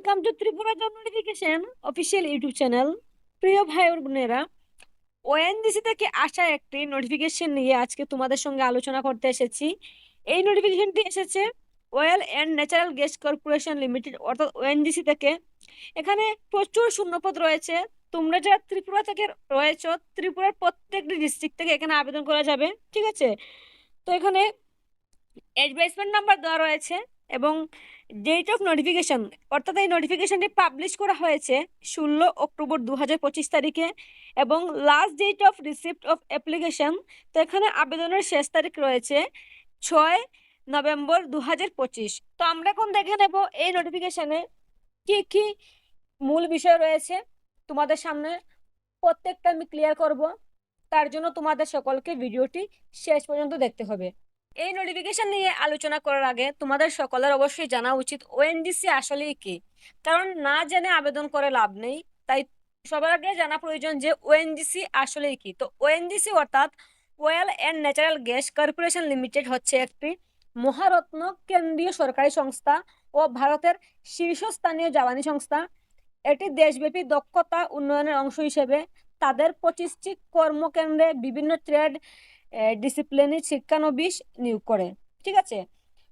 Welcome to Tripura job notification, official YouTube channel. প্রিয় ভাই বোনেরা ওএনজিসি থেকে আসা একটি নোটিফিকেশন নিয়ে আজকে তোমাদের সঙ্গে আলোচনা করতে এসেছি। এই নোটিফিকেশনটি এসেছে oil and natural gas corporation limited অর্থাৎ ওএনজিসি থেকে। এখানে প্রচুর শূন্যপদ রয়েছে। তোমরা যারা ত্রিপুরা থেকে রয়েছ, ত্রিপুরার প্রত্যেকটি ডিস্ট্রিক্ট থেকে এখানে আবেদন করা যাবে, ঠিক আছে? তো এখানে অ্যাডভাইসমেন্ট নাম্বার দেওয়া রয়েছে। এবং ডেট অফ নোটিফিকেশন অর্থাৎ এই নোটিফিকেশনটি পাবলিশ করা হয়েছে ষোলো অক্টোবর দু হাজার পঁচিশ তারিখে এবং last date of receipt of application তো এখানে আবেদনের শেষ তারিখ রয়েছে ছয় নভেম্বর দু হাজার পঁচিশ। তো আমরা এখন দেখে নেব এই নোটিফিকেশানে কি কি মূল বিষয় রয়েছে। তোমাদের সামনে প্রত্যেকটা আমি ক্লিয়ার করব। তার জন্য তোমাদের সকলকে ভিডিওটি শেষ পর্যন্ত দেখতে হবে। এই নোটিফিকেশন নিয়ে আলোচনা করার আগে তোমাদের সকলের অবশ্যই জানা উচিত ওএনজিসি আসলে কি। কারণ না জেনে আবেদন করে লাভ নেই, তাই সবার আগে জানা প্রয়োজন যে ওএনজিসি আসলে কি। তো ওএনজিসি অর্থাৎ oil and natural gas corporation limited হচ্ছে একটি মহারত্ন কেন্দ্রীয় সরকারি সংস্থা ও ভারতের শীর্ষস্থানীয় জ্বালানি সংস্থা। এটি দেশব্যাপী দক্ষতা উন্নয়নের অংশ হিসেবে তাদের পঁচিশটি কর্মকেন্দ্রে বিভিন্ন ট্রেড ডিসিপ্লিনে শিক্ষানবিশ নিয়োগ করে। ঠিক আছে?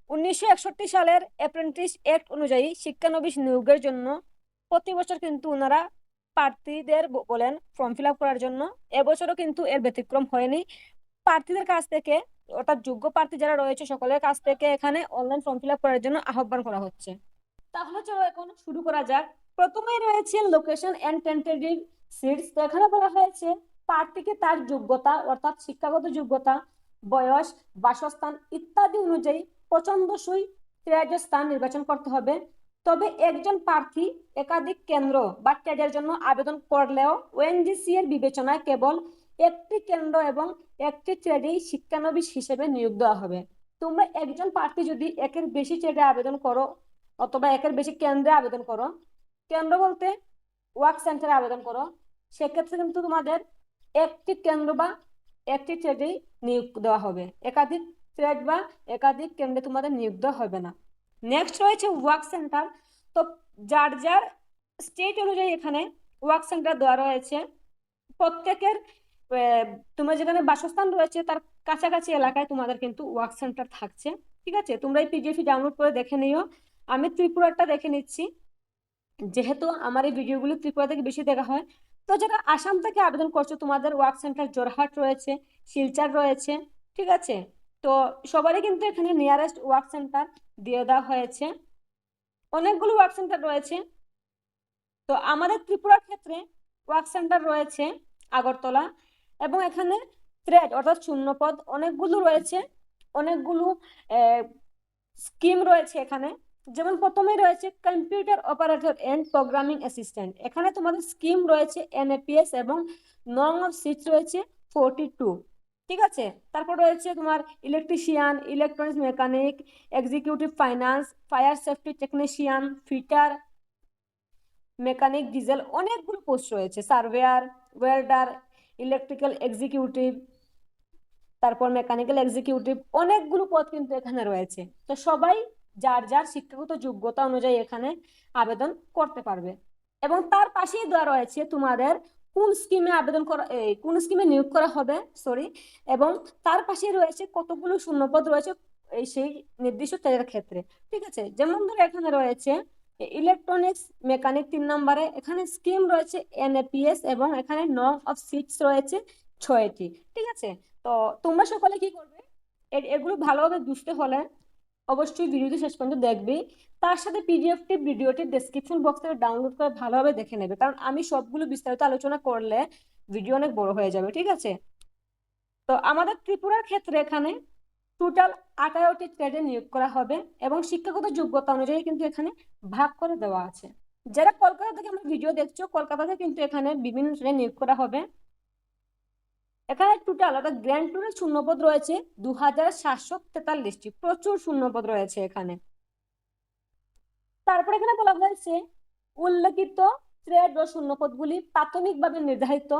উনিশশো একষট্টি সালের অ্যাপ্রেন্টিস অ্যাক্ট অনুযায়ী শিক্ষানবিশ নিয়োগের জন্য প্রতি বছর কিন্তু ওনারা প্রার্থীদের বলেন ফর্ম ফিল করার জন্য। এবছরও কিন্তু এর ব্যতিক্রম হয়নি। প্রার্থীদের কাছ থেকে, অর্থাৎ যোগ্য প্রার্থী যারা রয়েছে সকলের কাছ থেকে এখানে অনলাইন ফর্ম ফিল করার জন্য আহ্বান করা হচ্ছে। তাহলে চলো এখন শুরু করা যাক। প্রথমেই রয়েছে লোকেশন অ্যান্ড টেন্টেটিভ সিটস তো এখানে বলা হয়েছে। প্রার্থীকে তার যোগ্যতা অর্থাৎ শিক্ষাগত যোগ্যতা, বয়স, বাসস্থান ইত্যাদি অনুযায়ী পছন্দসই ট্রেডের স্থান নির্বাচন করতে হবে। তবে একজন প্রার্থী একাধিক কেন্দ্র বা ট্রেডের জন্য আবেদন করলেও ওএনজিসি এর বিবেচনায় কেবল একটি কেন্দ্র এবং একটি ট্রেডেই শিক্ষানবিশ হিসেবে নিয়োগ দেওয়া হবে। তোমরা একজন প্রার্থী যদি একের বেশি ট্রেডে আবেদন করো অথবা একের বেশি কেন্দ্রে আবেদন করো, কেন্দ্র বলতে ওয়ার্ক সেন্টারে আবেদন করো, সেক্ষেত্রে কিন্তু তোমাদের একটি কেন্দ্র বা একটি ট্রেডেই নিয়োগ দেওয়া হবে। একাধিক ট্রেড বা একাধিক কেন্দ্রে তোমাদের নিয়োগ দেওয়া হবে না। নেক্সট রয়েছে ওয়ার্ক সেন্টার তো যার যার স্টেট অনুযায়ী এখানে ওয়ার্ক সেন্টার দেওয়া রয়েছে, প্রত্যেকের তোমার যেখানে বাসস্থান রয়েছে, তার কাছাকাছি এলাকায় তোমাদের কিন্তু ওয়ার্ক সেন্টার থাকছে। ঠিক আছে? তোমরা এই পিডিএফ ডাউনলোড করে দেখে নিও। আমি ত্রিপুরাটা দেখে নিচ্ছি। যেহেতু আমার এই ভিডিওগুলো ত্রিপুরা থেকে বেশি দেখা হয় তো যারা আসাম থেকে আবেদন করছ, তোমাদের ওয়ার্ক সেন্টার জোরহাট রয়েছে, শিলচর রয়েছে, ঠিক আছে? তো সবারই কিন্তু এখানে নিয়ারেস্ট ওয়ার্ক সেন্টার দিয়ে দেওয়া হয়েছে। অনেকগুলো ওয়ার্ক সেন্টার রয়েছে। তো আমাদের ত্রিপুরার ক্ষেত্রে ওয়ার্ক সেন্টার রয়েছে আগরতলা এবং এখানে থ্রেড অর্থাৎ শূন্যপদ অনেকগুলো রয়েছে। অনেকগুলো স্কিম রয়েছে এখানে। যেমন প্রথমেই রয়েছে computer operator and programming assistant এখানে তোমাদের স্কিম রয়েছে এনএপিএস এবং নং অফ সিট রয়েছে ফোরটি টু ঠিক আছে? তারপর রয়েছে তোমার electrician electronics mechanic executive finance fire safety technician fitter mechanic diesel অনেকগুলো পোস্ট রয়েছে। সার্ভেয়ার ওয়েল্ডার ইলেকট্রিক্যাল এক্সিকিউটিভ তারপর মেকানিক্যাল এক্সিকিউটিভ অনেকগুলো পদ কিন্তু এখানে রয়েছে। তো সবাই যার যার শিক্ষাগত যোগ্যতা অনুযায়ী এখানে আবেদন করতে পারবে। এবং তার পাশেই দেওয়া রয়েছে তোমাদের কোন স্কিমে আবেদন করা কোন স্কিমে নিয়োগ করা হবে সরি এবং তার পাশেই রয়েছে কতগুলো শূন্যপদ রয়েছে এই সেই নির্দিষ্ট ট্রেডের ক্ষেত্রে। ঠিক আছে? যেমন ধরো এখানে রয়েছে ইলেকট্রনিক্স মেকানিক তিন নম্বরে, এখানে স্কিম রয়েছে এনএপিএস এবং এখানে নং অফ সিটস রয়েছে ছয়টি। ঠিক আছে? তো তোমরা সকলে কি করবে? এগুলো ভালোভাবে বুঝতে হলে অবশ্যই ভিডিওটি শেষ পর্যন্ত দেখবে। তার সাথে পিডিএফটি ভিডিওটি ডেসক্রিপশন বক্স থেকে ডাউনলোড করে ভালোভাবে দেখে নেবে। কারণ আমি সবগুলো বিস্তারিত আলোচনা করলে ভিডিও অনেক বড় হয়ে যাবে, ঠিক আছে? তো আমাদের ত্রিপুরার ক্ষেত্রে এখানে টোটাল আঠারোটি ট্রেডে নিয়োগ করা হবে এবং শিক্ষাগত যোগ্যতা অনুযায়ী কিন্তু এখানে ভাগ করে দেওয়া আছে। যারা কলকাতা থেকে আমার ভিডিও দেখছ কলকাতাতে কিন্তু এখানে বিভিন্ন ট্রেডে নিয়োগ করা হবে। এখানে টোটাল অর্থাৎ গ্র্যান্ড ট্যুরের শূন্যপদ রয়েছে দু হাজার সাতশো তেতাল্লিশটি। প্রচুর শূন্যপদ রয়েছে এখানে। তারপর এখানে বলা হয়েছে, উল্লেখিত ট্রেড ও শূন্যপদগুলি প্রাথমিকভাবে নির্ধারিত,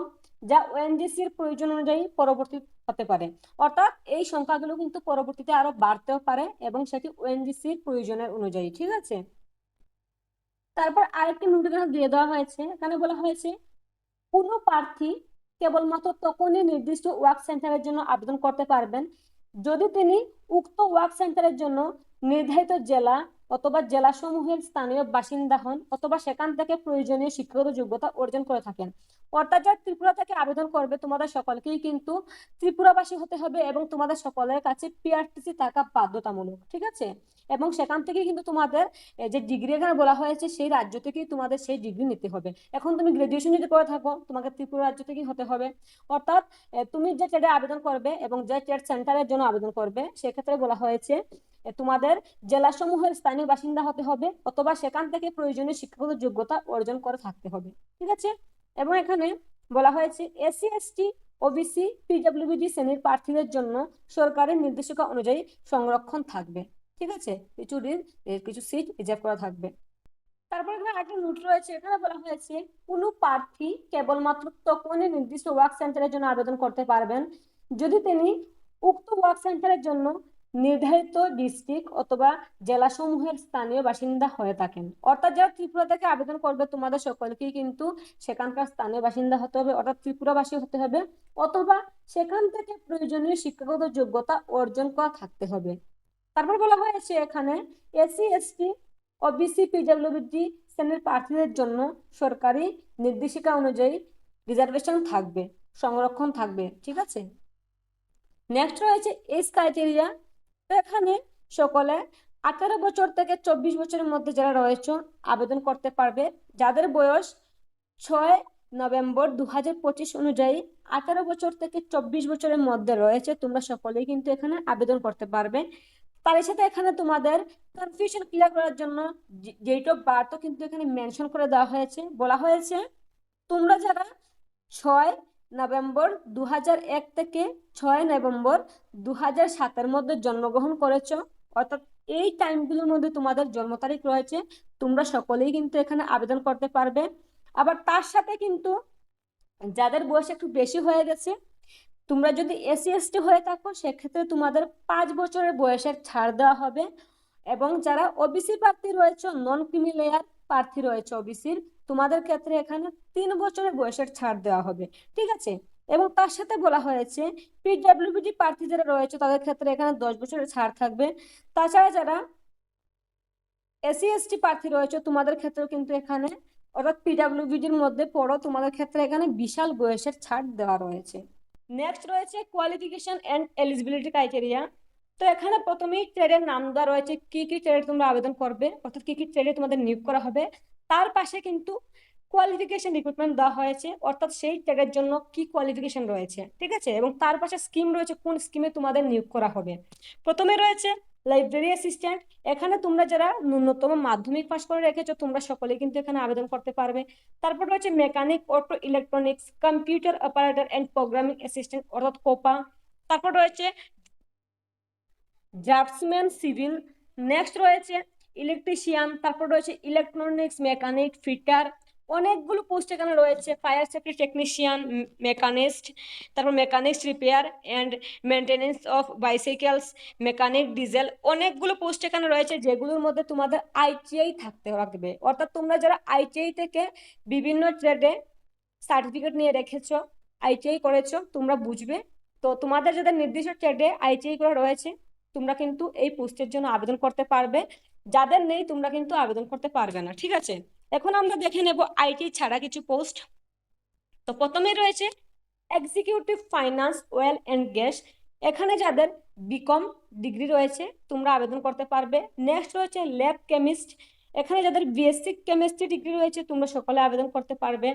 যা ওএনজিসির প্রয়োজন অনুযায়ী পরবর্তী হতে পারে। অর্থাৎ এই সংখ্যাগুলো কিন্তু পরবর্তীতে আরও বাড়তেও পারে এবং সেটি ওএনজিসির প্রয়োজনের অনুযায়ী, ঠিক আছে? তারপর আরেকটি নোটিফিকেশন দিয়ে দেওয়া হয়েছে, এখানে বলা হয়েছে, কোনো প্রার্থী কেবলমাত্র তখনই নির্দিষ্ট ওয়ার্ক সেন্টারের জন্য আবেদন করতে পারবেন। যদি তিনি উক্ত ওয়ার্ক সেন্টারের জন্য নির্ধারিত জেলা অথবা জেলাসমূহের স্থানীয় বাসিন্দা হন অথবা সেখান থেকে প্রয়োজনীয় শিক্ষাগত যোগ্যতা অর্জন করে থাকেন। অর্থাৎ যারা ত্রিপুরা থেকে আবেদন করবে, তোমাদের সকলকেই কিন্তু ত্রিপুরাবাসী হতে হবে এবং তোমাদের সকলের কাছে পিআরটিসি থাকা বাধ্যতামূলক, ঠিক আছে? এবং সেখান থেকে কিন্তু তোমাদের যে ডিগ্রি এখানে বলা হয়েছে, সেই রাজ্য থেকেই তোমাদের সেই ডিগ্রি নিতে হবে। এখন তুমি গ্রাজুয়েশন যদি করে থাকো, তোমাকে ত্রিপুরা রাজ্য থেকেই হতে হবে। অর্থাৎ তুমি যে ট্রেডে আবেদন করবে এবং যে ট্রেড সেন্টারের জন্য আবেদন করবে, সেক্ষেত্রে বলা হয়েছে তোমাদের জেলাসমূহের স্থানীয় বাসিন্দা হতে হবে অথবা সেখান থেকে প্রয়োজনীয় শিক্ষাগত যোগ্যতা অর্জন করে থাকতে হবে, ঠিক আছে? এবং এখানে বলা হয়েছে, এসসি, এসটি, ওবিসি, পিডব্লিউডি শ্রেণির প্রার্থীদের জন্য সরকারের নির্দেশিকা অনুযায়ী সংরক্ষণ থাকবে, ঠিক আছে? কিছু কিছু সিট রিজার্ভ করা থাকবে। তারপর এখানে একটা নোট রয়েছে, এখানে বলা হয়েছে, কোনো প্রার্থী কেবলমাত্র তখনই নির্দিষ্ট ওয়ার্ক সেন্টারের জন্য আবেদন করতে পারবেন যদি তিনি উক্ত ওয়ার্ক সেন্টারের জন্য নির্ধারিত ডিস্ট্রিক্ট অথবা জেলাসমূহের স্থানীয় বাসিন্দা হয়ে থাকেন। অর্থাৎ যারা ত্রিপুরা থেকে আবেদন করবে, তোমাদের সকলকেই কিন্তু সেখানকার স্থানীয় বাসিন্দা হতে হবে, অর্থাৎ ত্রিপুরাবাসী হতে হবে, অথবা সেখান থেকে প্রয়োজনীয় শিক্ষাগত যোগ্যতা অর্জন করা থাকতে হবে। তারপর বলা হয়েছে এখানে এসসি, এসটি, ওবিসি, পিডব্লিউডি শ্রেণির প্রার্থীদের জন্য সরকারি নির্দেশিকা অনুযায়ী রিজার্ভেশন থাকবে, সংরক্ষণ থাকবে, ঠিক আছে? নেক্সট রয়েছে এজ ক্রাইটেরিয়া। তো এখানে সকলে আঠারো বছর থেকে চব্বিশ বছরের মধ্যে যারা রয়েছে আবেদন করতে পারবে। যাদের বয়স ছয় নভেম্বর দু হাজার পঁচিশ অনুযায়ী আঠারো বছর থেকে চব্বিশ বছরের মধ্যে রয়েছে, তোমরা সকলেই কিন্তু এখানে আবেদন করতে পারবে। তার সাথে এখানে তোমাদের কনফিউশন ক্লিয়ার করার জন্য ডেট অফ বার্থও কিন্তু এখানে মেনশন করে দেওয়া হয়েছে। বলা হয়েছে, তোমরা যারা ছয় নভেম্বর দু এক থেকে ছয় নভেম্বর দু হাজার সাতের মধ্যে জন্মগ্রহণ করেছ। অর্থাৎ এই টাইমগুলোর মধ্যে তোমাদের জন্ম তারিখ রয়েছে। তোমরা সকলেই কিন্তু এখানে আবেদন করতে পারবে। আবার তার সাথে কিন্তু যাদের বয়স একটু বেশি হয়ে গেছে, তোমরা যদি এসসি এসটি হয়ে থাকো, সেক্ষেত্রে তোমাদের পাঁচ বছরের বয়সের ছাড় দেওয়া হবে। এবং যারা ওবিসি প্রার্থী রয়েছে নন ক্রিমি লেয়ার প্রার্থী রয়েছে ওবিসির তোমাদের ক্ষেত্রে এখানে তিন বছরের বয়সের ছাড় দেওয়া হবে, ঠিক আছে? এবং তার সাথে বলা হয়েছে পিডব্লিউডি প্রার্থী যারা রয়েছে, তাদের ক্ষেত্রে এখানে দশ বছরের ছাড় থাকবে। তাছাড়া যারা এসসি এসটি প্রার্থী রয়েছে, তোমাদের ক্ষেত্রেও কিন্তু এখানে, অর্থাৎ পিডব্লিউডির মধ্যে পড়ো, তোমাদের ক্ষেত্রে এখানে বিশাল বয়সের ছাড় দেওয়া রয়েছে। নেক্সট রয়েছে কোয়ালিফিকেশন অ্যান্ড এলিজিবিলিটি ক্রাইটেরিয়া তো এখানে প্রথমেই ট্রেডের নাম দেওয়া রয়েছে, কি কি ট্রেডে তোমরা আবেদন করবে, অর্থাৎ কি কি ট্রেডে তোমাদের নিয়োগ করা হবে। তার পাশে কিন্তু কোয়ালিফিকেশন রিক্রুটমেন্ট দেওয়া হয়েছে, অর্থাৎ সেই ট্রেডের জন্য কি কোয়ালিফিকেশন রয়েছে, ঠিক আছে? এবং তার পাশে স্কিম রয়েছে, কোন স্কিমে তোমাদের নিয়োগ করা হবে। প্রথমে রয়েছে লাইব্রেরি অ্যাসিস্ট্যান্ট এখানে তোমরা যারা ন্যূনতম মাধ্যমিক পাস করে রেখেছো, তোমরা সকলেই কিন্তু এখানে আবেদন করতে পারবে। তারপর রয়েছে mechanic auto electronics computer operator and programming assistant অর্থাৎ কোপা তারপর রয়েছে ড্রাফটসম্যান সিভিল নেক্সট রয়েছে ইলেকট্রিশিয়ান তারপর রয়েছে ইলেকট্রনিক্স মেকানিক ফিটার অনেকগুলো পোস্ট এখানে রয়েছে ফায়ার সেফটি টেকনিশিয়ান মেকানিস্ট তারপর mechanics repair and maintenance of bicycles mechanic diesel অনেকগুলো পোস্ট এখানে রয়েছে যেগুলোর মধ্যে তোমাদের আইটিআই থাকতে লাগবে অর্থাৎ তোমরা যারা আইটিআই থেকে বিভিন্ন ট্রেডে সার্টিফিকেট নিয়ে রেখেছো আইটিআই করেছ, তোমরা বুঝবে। তো তোমাদের যাদের নির্দিষ্ট ট্রেডে আইটিআই করা রয়েছে, তোমরা কিন্তু এই পোস্টের জন্য আবেদন করতে পারবে। যাদের নেই তোমরা কিন্তু আবেদন করতে পারবে না, ঠিক আছে? এখন আমরা দেখে নেব আইটি ছাড়া কিছু পোস্ট। তো প্রথমে রয়েছে executive finance oil and gas এখানে যাদের বিকম ডিগ্রি রয়েছে, তোমরা আবেদন করতে পারবে। নেক্সট রয়েছে ল্যাব কেমিস্ট এখানে যাদের বিএসসি কেমিস্ট্রি ডিগ্রি রয়েছে, তোমরা সকলে আবেদন করতে পারবে।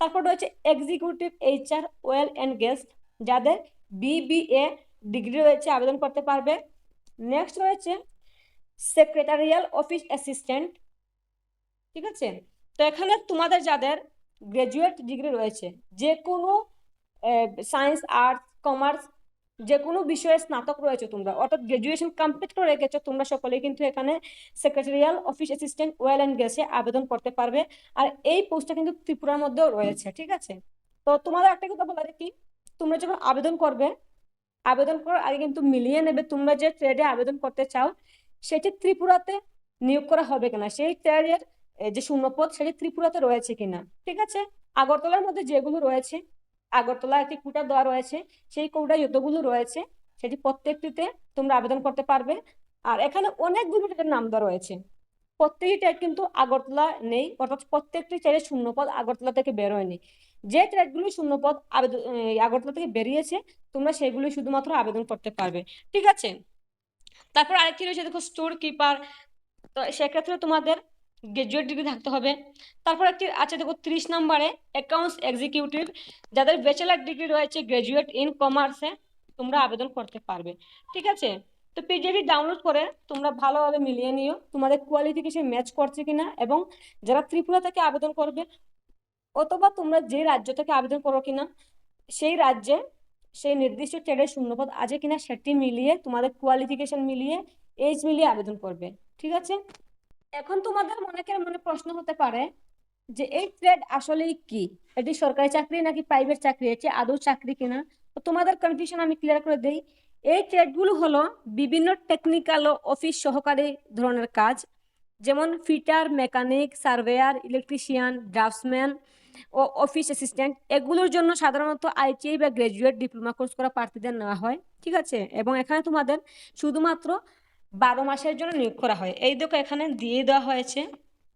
তারপর রয়েছে executive HR oil and gas যাদের বিবিএ ডিগ্রি রয়েছে, আবেদন করতে পারবে। নেক্সট রয়েছে সেক্রেটারিয়াল অফিস অ্যাসিস্ট্যান্ট ঠিক আছে? তো এখানে তোমাদের যাদের গ্রাজুয়েট ডিগ্রি রয়েছে, যে কোনো সায়েন্স আর্টস কমার্স যে কোনো বিষয়ে স্নাতক রয়েছে তোমরা, অর্থাৎ গ্রাজুয়েশন কমপ্লিট করে রেখেছো, তোমরা সকলেই কিন্তু এখানে secretarial office assistant oil and গ্যাসে আবেদন করতে পারবে। আর এই পোস্টটা কিন্তু ত্রিপুরার মধ্যেও রয়েছে, ঠিক আছে? তো তোমাদের একটা কথা বলা কি তোমরা যখন আবেদন করবে, আবেদন করার আগে কিন্তু মিলিয়ে নেবে তোমরা যে ট্রেডে আবেদন করতে চাও সেটি ত্রিপুরাতে নিয়োগ করা হবে কিনা? সেই এই যে শূন্যপদ, সেটি ত্রিপুরাতে রয়েছে কিনা? ঠিক আছে? আগরতলার মধ্যে যেগুলো রয়েছে, আগরতলা একটি কোটা দেওয়া রয়েছে, সেই কোটা যতগুলো রয়েছে, সেটি প্রত্যেকটিতে তোমরা আবেদন করতে পারবে। আর এখানে অনেকগুলো টেটের নাম দেওয়া রয়েছে। প্রত্যেকটি টেট কিন্তু আগরতলা নেই, অর্থাৎ প্রত্যেকটি টেটের শূন্যপদ আগরতলা থেকে বের হয়নি। যে ট্রেডগুলো শূন্যপদ আবেদন আগরতলা থেকে বেরিয়েছে, তোমরা সেগুলো শুধুমাত্র আবেদন করতে পারবে। ঠিক আছে? তারপর আরেকটি রয়েছে, দেখো স্টোর কিপার তো সেক্ষেত্রে তোমাদের গ্রাজুয়েট ডিগ্রি থাকতে হবে। তারপর একটি আছে, দেখো ত্রিশ নম্বরে অ্যাকাউন্টস এক্সিকিউটিভ যাদের ব্যাচেলার ডিগ্রি রয়েছে গ্রাজুয়েট ইন কমার্সে তোমরা আবেদন করতে পারবে। ঠিক আছে? তো পিডিএফ ডাউনলোড করে তোমরা ভালোভাবে মিলিয়ে নিও। তোমাদের কোয়ালিফিকেশন ম্যাচ করছে কিনা এবং যারা ত্রিপুরা থেকে আবেদন করবে, অথবা তোমরা যে রাজ্য থেকে আবেদন করো কিনা, সেই রাজ্যে সেই নির্দিষ্ট ট্রেডের শূন্যপদ আছে কিনা সেটি মিলিয়ে, তোমাদের কোয়ালিফিকেশন মিলিয়ে এজ মিলিয়ে আবেদন করবে। ঠিক আছে? এখন তোমাদের অনেকের মনে প্রশ্ন হতে পারে যে, এই ট্রেড আসলে কি? এটি সরকারি চাকরি নাকি প্রাইভেট চাকরি? এটি আদৌ চাকরি কিনা? তো তোমাদের কনফিউশন আমি ক্লিয়ার করে দেই। এই ট্রেডগুলো হলো বিভিন্ন টেকনিক্যাল ও অফিস সহকারী ধরনের কাজ, যেমন fitter mechanic surveyor electrician draughtsman ও অফিস অ্যাসিস্ট্যান্ট এগুলোর জন্য সাধারণত আইটিআই বা গ্রাজুয়েট ডিপ্লোমা কোর্স করা প্রার্থীদের নেওয়া হয়, ঠিক আছে? এবং এখানে তোমাদের শুধুমাত্র বারো মাসের জন্য নিয়োগ করা হয়। এই দেখো এখানে দিয়ে দেওয়া হয়েছে,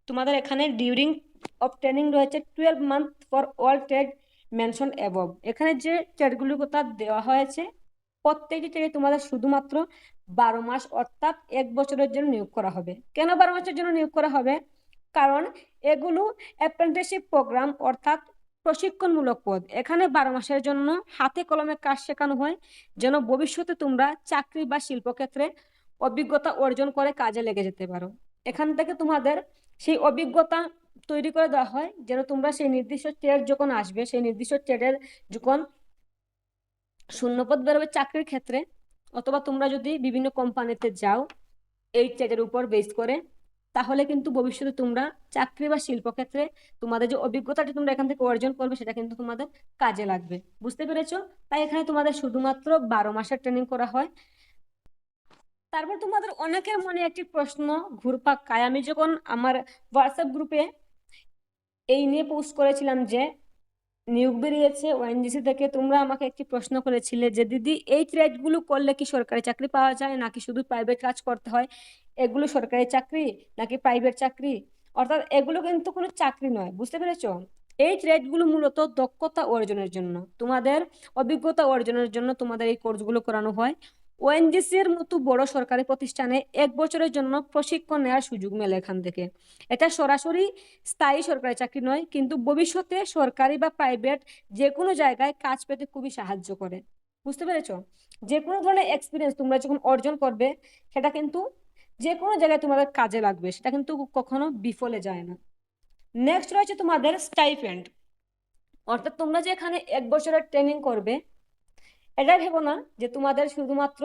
তোমাদের এখানে ডিউরিং অফ ট্রেনিং রয়েছে twelve month for all trade mention above এখানে যে ট্রেডগুলোর কথা দেওয়া হয়েছে, প্রত্যেকটি ট্রেডে তোমাদের শুধুমাত্র বারো মাস অর্থাৎ এক বছরের জন্য নিয়োগ করা হবে। কেন বারো মাসের জন্য নিয়োগ করা হবে? কারণ এগুলো অ্যাপ্রেন্টিসশিপ প্রোগ্রাম অর্থাৎ প্রশিক্ষণমূলক পদ। এখানে বারো মাসের জন্য হাতে কলমে কাজ শেখানো হয়, যেন ভবিষ্যতে তোমরা চাকরি বা শিল্পক্ষেত্রে অভিজ্ঞতা অর্জন করে কাজে লেগে যেতে পারো। এখান থেকে তোমাদের সেই অভিজ্ঞতা তৈরি করে দেওয়া হয়, যেন তোমরা সেই নির্দিষ্ট ট্রেড যখন আসবে, সেই নির্দিষ্ট ট্রেডের যখন শূন্যপদ বেরোবে চাকরির ক্ষেত্রে, অথবা তোমরা যদি বিভিন্ন কোম্পানিতে যাও, এই ট্রেডের উপর বেস করে তাহলে কিন্তু ভবিষ্যতে তোমরা চাকরি বা শিল্পক্ষেত্রে তোমাদের যে অভিজ্ঞতাটি তোমরা এখান থেকে অর্জন করবে, সেটা কিন্তু তোমাদের কাজে লাগবে। বুঝতে পেরেছ? তাই এখানে তোমাদের শুধুমাত্র বারো মাসের ট্রেনিং করা হয়। তারপর তোমাদের অনেকের মনে একটি প্রশ্ন, ঘুরপাক খায়। আমি যখন আমার হোয়াটসঅ্যাপ গ্রুপে এই নিয়ে পোস্ট করেছিলাম যে নিয়োগ বেরিয়েছে ওএনজিসি থেকে। তোমরা আমাকে একটি প্রশ্ন করেছিলে যে, দিদি, এই ট্রেডগুলো করলে কি সরকারি চাকরি পাওয়া যায়? নাকি শুধু প্রাইভেট কাজ করতে হয়? এগুলো সরকারি চাকরি নাকি প্রাইভেট চাকরি? অর্থাৎ এগুলো কিন্তু কোনো চাকরি নয়, বুঝতে পেরেছ? এই ট্রেডগুলো মূলত দক্ষতা অর্জনের জন্য। তোমাদের অভিজ্ঞতা অর্জনের জন্য তোমাদের এই কোর্সগুলো করানো হয়। ওএনজিসি এর মতো বড় সরকারি প্রতিষ্ঠানে এক বছরের জন্য প্রশিক্ষণ নেওয়ার সুযোগ মেলে এখান থেকে। এটা সরাসরি স্থায়ী সরকারি চাকরি নয়, কিন্তু ভবিষ্যতে সরকারি বা প্রাইভেট যে কোনো জায়গায় কাজ পেতে খুবই সাহায্য করে। বুঝতে পেরেছ? যে কোনো ধরনের এক্সপিরিয়েন্স তোমরা যখন অর্জন করবে, সেটা কিন্তু যে কোনো জায়গায় তোমাদের কাজে লাগবে, সেটা কিন্তু কখনো বিফলে যায় না। নেক্সট রয়েছে তোমাদের স্টাইপেন্ড অর্থাৎ তোমরা যে এখানে এক বছরের ট্রেনিং করবে এটা ভেবো না যে তোমাদের শুধুমাত্র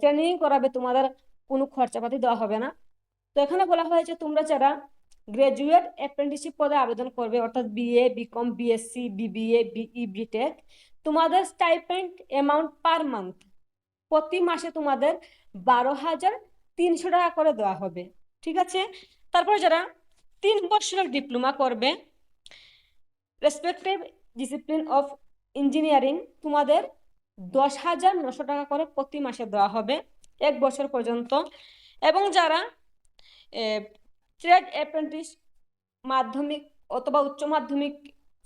ট্রেনিং করাবে তোমাদের কোনো খরচাপাতি দেওয়া হবে না। তো এখানে বলা হয়েছে তোমরা যারা গ্রাজুয়েট অ্যাপ্রেন্টিসশিপ পদে আবেদন করবে, অর্থাৎ BA BCom BSc BBA BE BTech তোমাদের স্টাইপেন্ড অ্যামাউন্ট পার মান্থ প্রতি মাসে তোমাদের বারো হাজার তিনশো টাকা করে দেওয়া হবে, ঠিক আছে? তারপর যারা তিন বছরের ডিপ্লোমা করবে রেসপেক্টিভ ডিসিপ্লিন অফ ইঞ্জিনিয়ারিং তোমাদের দশ হাজার নশো টাকা করে প্রতি মাসে দেওয়া হবে এক বছর পর্যন্ত। এবং যারা ট্রেড অ্যাপ্রেন্টিস মাধ্যমিক অথবা উচ্চ মাধ্যমিক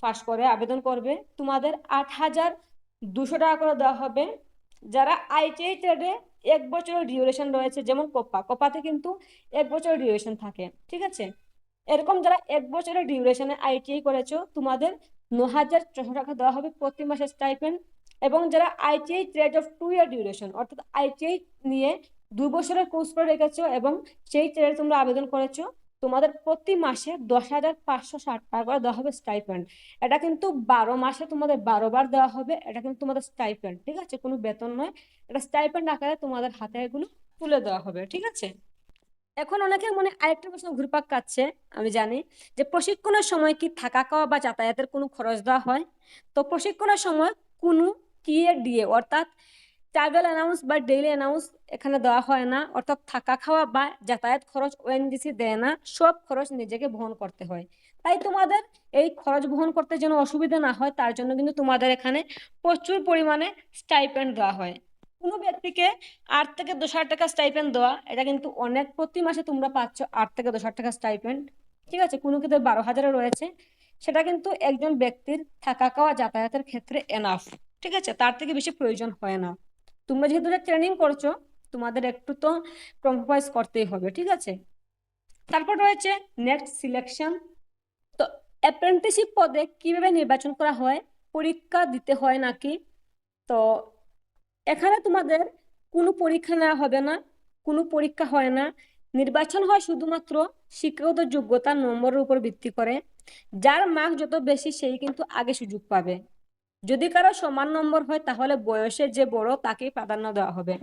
পাস করে আবেদন করবে, তোমাদের আট হাজার দুশো টাকা করে দেওয়া হবে। যারা আইটিআই ট্রেডে এক বছরের ডিউরেশন রয়েছে, যেমন কোপা, কোপাতে কিন্তু এক বছরের ডিউরেশন থাকে, ঠিক আছে? এরকম যারা এক বছরের ডিউরেশনে আইটিআই করেছ, তোমাদের ন হাজার ছশো টাকা দেওয়া হবে প্রতি মাসে স্টাইপেন্ড এবং যারা ITI trade of two year duration অর্থাৎ আইটিআই নিয়ে দুই বছরের কোর্স করে রেখেছো এবং সেই ট্রেডে তোমরা আবেদন করেছ, তোমাদের প্রতি মাসে দশ হাজার পাঁচশো ষাট টাকা করে দেওয়া হবে স্টাইপেন্ড এটা কিন্তু বারো মাসে তোমাদের বারো বার দেওয়া হবে, এটা কিন্তু তোমাদের স্টাইপেন্ড ঠিক আছে? কোনো বেতন নয়। এটা স্টাইপেন্ড আকারে তোমাদের হাতে এগুলো তুলে দেওয়া হবে, ঠিক আছে? এখন অনেকের মনে আরেকটা প্রশ্ন ঘুরপাক কাচ্ছে আমি জানি, যে প্রশিক্ষণের সময় কি থাকা খাওয়া বা যাতায়াতের কোনো খরচ দেওয়া হয়? তো প্রশিক্ষণের সময় কোনো টিএ ডিএ অর্থাৎ ট্রাভেল অ্যানাউন্স বা ডেইলি অ্যানাউন্স এখানে দেওয়া হয় না। অর্থাৎ থাকা খাওয়া বা যাতায়াত খরচ ওএনজিসি দেয় না, সব খরচ নিজেকে বহন করতে হয়। তাই তোমাদের এই খরচ বহন করতে যেন অসুবিধা না হয়, তার জন্য কিন্তু তোমাদের এখানে প্রচুর পরিমাণে স্টাইপেন্ড দেওয়া হয়। কোনো ব্যক্তিকে আট থেকে দশ হাজার টাকা স্টাইপেন্ড দেওয়া, এটা কিন্তু অনেক প্রতি মাসে তোমরা পাচ্ছ আট থেকে দশ হাজার টাকা স্টাইপেন্ড। ঠিক আছে? কোনো কিন্তু বারো হাজারে রয়েছে। সেটা কিন্তু একজন ব্যক্তির থাকা খাওয়া, যাতায়াতের ক্ষেত্রে এনাফ ঠিক আছে? তার থেকে বেশি প্রয়োজন হয় না। তোমরা যেহেতু ট্রেনিং করছ, তোমাদের একটু তো কম্প্রোমাইজ করতেই হবে, ঠিক আছে? তারপর রয়েছে নেক্সট সিলেকশন তো অ্যাপ্রেন্টিসশিপ পদে কীভাবে নির্বাচন করা হয়, পরীক্ষা দিতে হয় নাকি? তো এখানে তোমাদের কোনো পরীক্ষা নেওয়া হবে না, কোনো পরীক্ষা হয় না। নির্বাচন হয় শুধুমাত্র শিক্ষাগত যোগ্যতা নম্বরের উপর ভিত্তি করে। যার মার্ক যত বেশি, সেই কিন্তু আগে সুযোগ পাবে। যদি কারও সমান নম্বর হয়, তাহলে বয়সে যে বড় তাকেই প্রাধান্য দেওয়া হবে।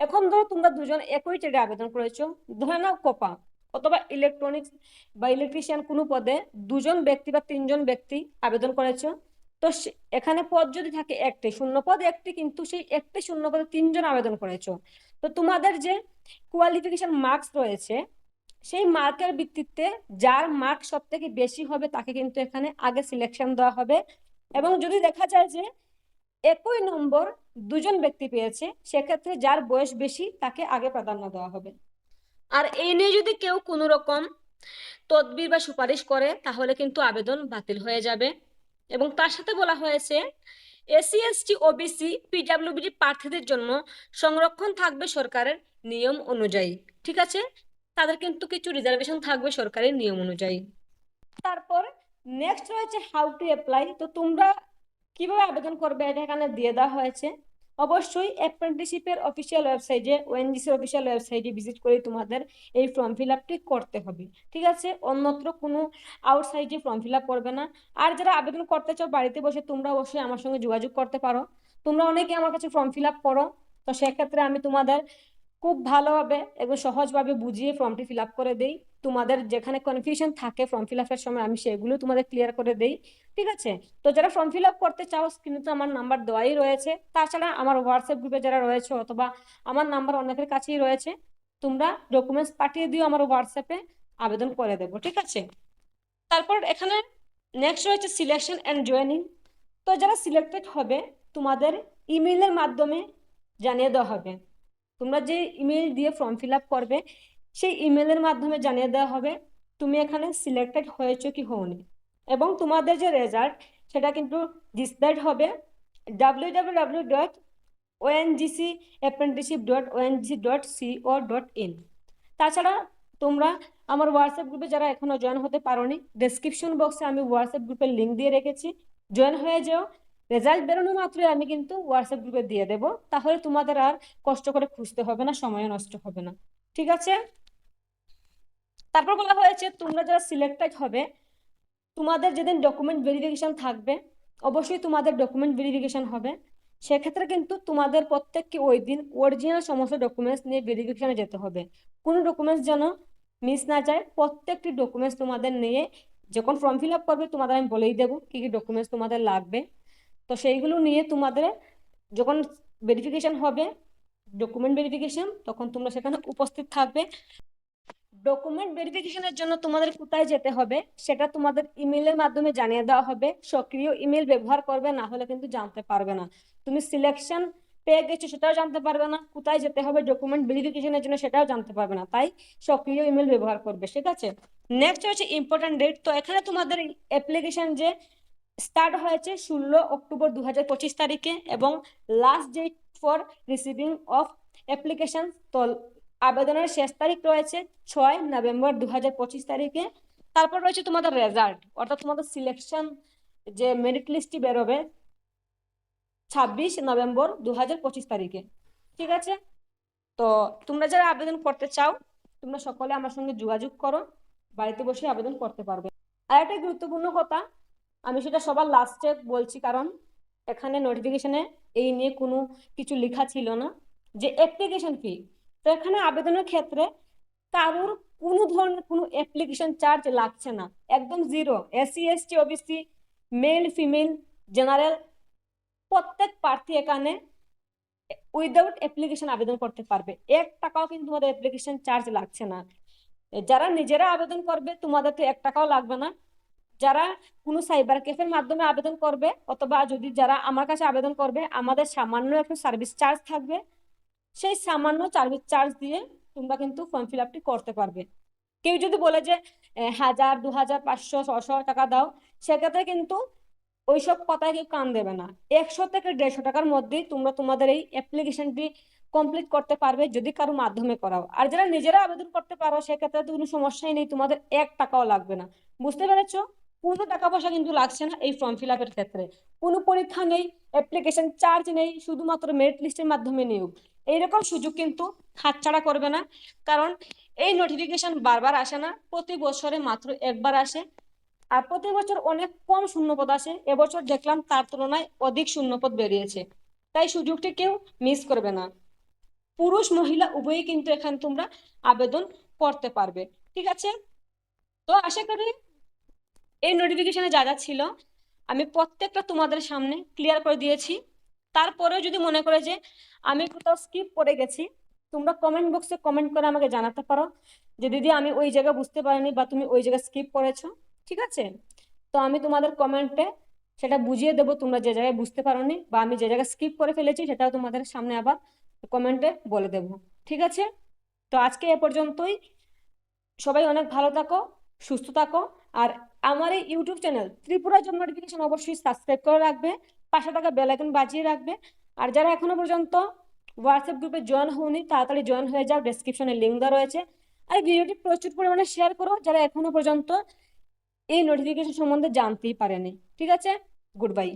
এখন ধরো তোমরা দুজন একই ট্রেডে আবেদন করেছ। ধরে নাও কপা, অথবা ইলেকট্রনিক্স বা ইলেকট্রিশিয়ান কোনো পদে দুজন ব্যক্তি বা তিনজন ব্যক্তি আবেদন করেছ। তো এখানে পদ যদি থাকে একটি, শূন্য পদ একটি, কিন্তু সেই একটি শূন্য পদে তিনজন আবেদন করেছ। তো তোমাদের যে কোয়ালিফিকেশন মার্কস রয়েছে, সেই মার্কের ভিত্তিতে যার মার্ক সব থেকে বেশি হবে তাকে কিন্তু এখানে আগে সিলেকশন দেওয়া হবে। এবং যদি দেখা যায় যে একই নম্বর দুজন ব্যক্তি পেয়েছে, সেক্ষেত্রে যার বয়স বেশি তাকে আগে প্রাধান্য দেওয়া হবে। আর এই নিয়ে যদি কেউ কোনো রকম তদবির বা সুপারিশ করে, তাহলে কিন্তু আবেদন বাতিল হয়ে যাবে। এবং তার সাথে বলা হয়েছে এসসি এসটি ওবিসি পিডাব্লিউবিডি প্রার্থীদের জন্য সংরক্ষণ থাকবে সরকারের নিয়ম অনুযায়ী। ঠিক আছে? তাদের কিন্তু কিছু রিজার্ভেশন থাকবে সরকারের নিয়ম অনুযায়ী। তারপর নেক্সট রয়েছে হাউ টু অ্যাপ্লাই তো তোমরা কীভাবে আবেদন করবে? এটা এখানে দিয়ে দেওয়া হয়েছে। অবশ্যই অ্যাপ্রেন্টিসশিপের অফিসিয়াল ওয়েবসাইটে ওএনজিসির অফিসিয়াল ওয়েবসাইটে ভিজিট করে তোমাদের এই ফর্ম ফিল আপটি করতে হবে। ঠিক আছে? অন্যত্র কোনো আউটসাইডে ফর্ম ফিল আপ করবে না। আর যারা আবেদন করতে চাও, বাড়িতে বসে তোমরা অবশ্যই আমার সঙ্গে যোগাযোগ করতে পারো। তোমরা অনেকে আমার কাছে ফর্ম ফিল আপ করো। তো সেক্ষেত্রে আমি তোমাদের খুব ভালোভাবে এবং সহজভাবে বুঝিয়ে ফর্মটি ফিল আপ করে দেই। তোমাদের যেখানে কনফিউশন থাকে ফর্ম ফিল আপের সময় আমি সেগুলো তোমাদের ক্লিয়ার করে দেই, ঠিক আছে? তো যারা ফর্ম ফিল আপ করতে চাও স্ক্রিনে তো আমার নাম্বার দেওয়াই রয়েছে। তাছাড়া আমার হোয়াটসঅ্যাপ গ্রুপে যারা রয়েছে অথবা আমার নাম্বার অনেকের কাছেই রয়েছে, তোমরা ডকুমেন্টস পাঠিয়ে দিও আমার হোয়াটসঅ্যাপে আবেদন করে দেবো, ঠিক আছে? তারপর এখানে নেক্সট রয়েছে সিলেকশন অ্যান্ড জয়েনিং তো যারা সিলেক্টেড হবে, তোমাদের ইমেইলের মাধ্যমে জানিয়ে দেওয়া হবে। তোমরা যে ইমেল দিয়ে ফর্ম ফিল আপ করবে সেই ইমেলের মাধ্যমে জানিয়ে দেওয়া হবে, তুমি এখানে সিলেক্টেড হয়েছো কি হওনি? এবং তোমাদের যে রেজাল্ট সেটা কিন্তু ডিসপ্লেড হবে W W W dot ONGC apprenticeship dot ONGC dot CO dot in তাছাড়া তোমরা আমার হোয়াটসঅ্যাপ গ্রুপে যারা এখনও জয়েন হতে পারোনি ডেসক্রিপশন বক্সে আমি হোয়াটসঅ্যাপ গ্রুপের লিঙ্ক দিয়ে রেখেছি। জয়েন হয়ে যাও। রেজাল্ট বেরোনো মাত্রই আমি কিন্তু হোয়াটসঅ্যাপ গ্রুপে দিয়ে দেবো। তাহলে তোমাদের আর কষ্ট করে খুঁজতে হবে না সময় নষ্ট হবে না। ঠিক আছে? তারপর বলা হয়েছে, তোমরা যারা সিলেক্টেড হবে, তোমাদের যেদিন ডকুমেন্ট ভেরিফিকেশন থাকবে, অবশ্যই তোমাদের ডকুমেন্ট ভেরিফিকেশন হবে। সেক্ষেত্রে কিন্তু তোমাদের প্রত্যেককে ওই দিন অরিজিনাল সমস্ত ডকুমেন্টস নিয়ে ভেরিফিকেশনে যেতে হবে। কোনো ডকুমেন্টস যেন মিস না যায়, প্রত্যেকটি ডকুমেন্টস তোমাদের নিয়ে যখন ফর্ম ফিল আপ করবে, তোমাদের আমি বলেই দেবো কী কী ডকুমেন্টস তোমাদের লাগবে। তো সেইগুলো নিয়ে তোমাদের যখন ভেরিফিকেশন হবে ডকুমেন্ট ভেরিফিকেশন তখন তোমরা সেখানে উপস্থিত থাকবে। ডকুমেন্ট ভেরিফিকেশনের জন্য তোমাদের কোথায় যেতে হবে, সেটা তোমাদের ইমেলের মাধ্যমে জানিয়ে দেওয়া হবে। সক্রিয় ইমেল ব্যবহার করবে, না হলে কিন্তু জানতে পারবে না। তুমি সিলেকশন পেয়ে গেছো, সেটাও জানতে পারবে না। কোথায় যেতে হবে ডকুমেন্ট ভেরিফিকেশনের জন্য সেটাও জানতে পারবে না। তাই সক্রিয় ইমেল ব্যবহার করবে, ঠিক আছে? নেক্সট হচ্ছে ইম্পর্টেন্ট ডেট তো এখানে তোমাদের অ্যাপ্লিকেশন যে স্টার্ট হয়েছে ষোলো অক্টোবর দু হাজার পঁচিশ তারিখে এবং last date for receiving of application তো আবেদনের শেষ তারিখ রয়েছে ছয় নভেম্বর দু হাজার পঁচিশ তারিখে। তারপর রয়েছে তোমাদের রেজাল্ট অর্থাৎ তোমাদের সিলেকশন যে মেরিট লিস্টটি বেরোবে ছাব্বিশ নভেম্বর দু হাজার পঁচিশ তারিখে। ঠিক আছে? তো তোমরা যারা আবেদন করতে চাও, তোমরা সকলে আমার সঙ্গে যোগাযোগ করো, বাড়িতে বসে আবেদন করতে পারবে। আর একটা গুরুত্বপূর্ণ কথা, আমি সেটা সবার লাস্টে বলছি, কারণ এখানে নোটিফিকেশনে এই নিয়ে কোনো কিছু লেখা ছিল না। যে অ্যাপ্লিকেশন ফি তো এখানে আবেদনের ক্ষেত্রে কারোর কোনো ধরনের কোনো অ্যাপ্লিকেশন চার্জ লাগছে না। একদম zero SC ST OBC male female general প্রত্যেক প্রার্থী এখানে উইদাউট অ্যাপ্লিকেশন আবেদন করতে পারবে। এক টাকাও কিন্তু তোমাদের অ্যাপ্লিকেশন চার্জ লাগছে না। যারা নিজেরা আবেদন করবে তোমাদের তো এক টাকাও লাগবে না। যারা কোনো সাইবার ক্যাফের মাধ্যমে আবেদন করবে, অথবা যদি যারা আমার কাছে আবেদন করবে, আমাদের সামান্য একটু সার্ভিস চার্জ থাকবে। সেই সামান্য সার্ভিস চার্জ দিয়ে তোমরা কিন্তু ফর্ম ফিল আপটি করতে পারবে। কেউ যদি বলে যে হাজার, দু হাজার, পাঁচশো, ছশো টাকা দাও, সেক্ষেত্রে কিন্তু ওইসব কথায় কেউ কান দেবে না। একশো থেকে দেড়শো টাকার মধ্যেই তোমরা তোমাদের এই অ্যাপ্লিকেশনটি কমপ্লিট করতে পারবে যদি কারও মাধ্যমে করাও। আর যারা নিজেরা আবেদন করতে পারো, সেক্ষেত্রে তো কোনো সমস্যাই নেই, তোমাদের এক টাকাও লাগবে না। বুঝতে পেরেছ? কোনো টাকা পয়সা কিন্তু লাগছে না এই ফর্ম ফিল আপের ক্ষেত্রে। কোনো পরীক্ষা নেই অ্যাপ্লিকেশন চার্জ নেই, শুধুমাত্র মেরিট লিস্টের মাধ্যমে নিয়োগ। এইরকম সুযোগ কিন্তু হাতছাড়া করবে না, কারণ এই নোটিফিকেশন বারবার আসে না, প্রতি বছরে মাত্র একবার আসে। আর প্রতি বছর অনেক কম শূন্যপদ আসে, এবছর দেখলাম তার তুলনায় অধিক শূন্যপদ বেরিয়েছে। তাই সুযোগটি কেউ মিস করবে না। পুরুষ, মহিলা, উভয়ই কিন্তু এখানে তোমরা আবেদন করতে পারবে। ঠিক আছে? তো আশা করি এই নোটিফিকেশনে যা যা ছিল, আমি প্রত্যেকটা তোমাদের সামনে ক্লিয়ার করে দিয়েছি। তারপরেও যদি মনে করে যে আমি কোথাও স্কিপ করে গেছি, তোমরা কমেন্ট বক্সে কমেন্ট করে আমাকে জানাতে পারো যে দিদি আমি ওই জায়গা বুঝতে পারিনি বা তুমি ওই জায়গা স্কিপ করেছ, ঠিক আছে? তো আমি তোমাদের কমেন্টে সেটা বুঝিয়ে দেবো, তোমরা যে জায়গায় বুঝতে পারোনি বা আমি যে জায়গায় স্কিপ করে ফেলেছি সেটাও তোমাদের সামনে আবার কমেন্টে বলে দেবো, ঠিক আছে? তো আজকে এ পর্যন্তই। সবাই অনেক ভালো থাকো, সুস্থ থাকো, আর আমার এই YouTube channel Tripura job notification অবশ্যই সাবস্ক্রাইব করে রাখবে, পাশে থাকা বেল আইকন বাজিয়ে রাখবে। আর যারা এখনও পর্যন্ত হোয়াটসঅ্যাপ গ্রুপে জয়েন হওনি, তাড়াতাড়ি জয়েন হয়ে যাও ডেসক্রিপশনে লিঙ্ক দেওয়া রয়েছে। আর ভিডিওটি প্রচুর পরিমাণে শেয়ার করো, যারা এখনও পর্যন্ত এই নোটিফিকেশন সম্বন্ধে জানতেই পারেনি। ঠিক আছে? Good bye